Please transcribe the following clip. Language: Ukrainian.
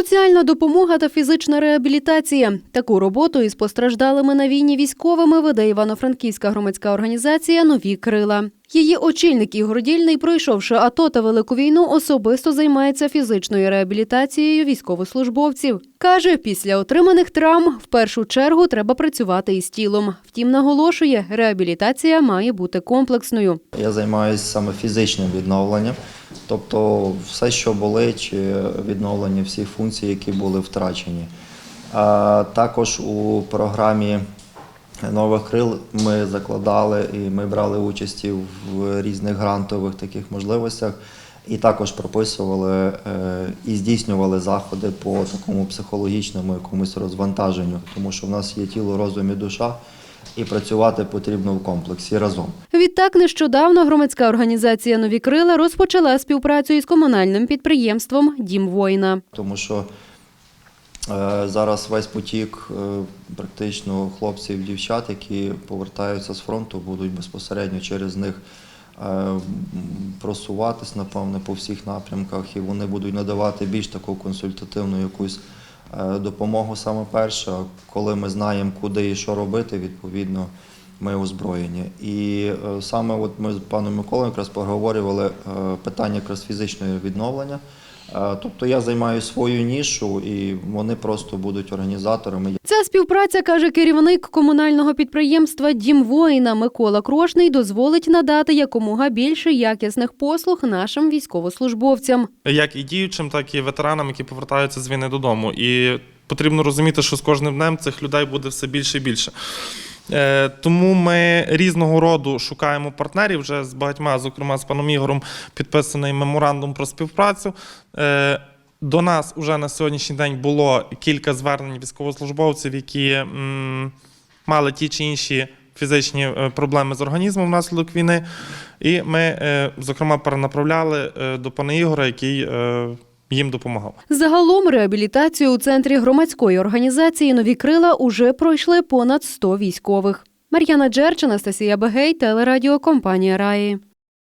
Соціальна допомога та фізична реабілітація. Таку роботу із постраждалими на війні військовими веде Івано-Франківська громадська організація Нові крила. Її очільник Ігор Дільний, пройшовши АТО та Велику війну, особисто займається фізичною реабілітацією військовослужбовців. Каже, після отриманих травм в першу чергу треба працювати із тілом. Втім, наголошує, реабілітація має бути комплексною. Я займаюся саме фізичним відновленням, тобто все, що болить, чи відновлення всіх функцій, які були втрачені. А також у програмі нових крил ми закладали і ми брали участь в різних грантових таких можливостях. І також прописували е, і здійснювали заходи по такому психологічному якомусь розвантаженню, тому що в нас є тіло, розум і душа, і працювати потрібно в комплексі разом. Відтак, нещодавно громадська організація Нові крила розпочала співпрацю із комунальним підприємством Дім воїна. тому що е, зараз весь потік е, практично хлопців, дівчат, які повертаються з фронту, будуть безпосередньо через них е, просуватись, напевне, по всіх напрямках, і вони будуть надавати більш таку консультативну якусь допомогу саме перше. Коли ми знаємо, куди і що робити, відповідно. Ми озброєні. І е, саме от ми з паном Миколою якраз поговорювали е, питання якраз фізичного відновлення. Е, Тобто я займаю свою нішу, і вони просто будуть організаторами. Ця співпраця, каже керівник комунального підприємства Дім воїна Микола Крошний, дозволить надати якомога більше якісних послуг нашим військовослужбовцям. як і діючим, так і ветеранам, які повертаються з війни додому. І потрібно розуміти, що з кожним днем цих людей буде все більше і більше. Е, Тому ми різного роду шукаємо партнерів вже з багатьма, зокрема з паном Ігорем, підписаний меморандум про співпрацю. Е, До нас уже на сьогоднішній день було кілька звернень військовослужбовців, які мали ті чи інші фізичні е, проблеми з організмом внаслідок війни. І ми, зокрема, перенаправляли до пана Ігора, який їм допомагав. Загалом реабілітацію у центрі громадської організації Нові крила уже пройшли понад 100 військових. Мар'яна Джерч, Анастасія Бегей, телерадіокомпанія Раї.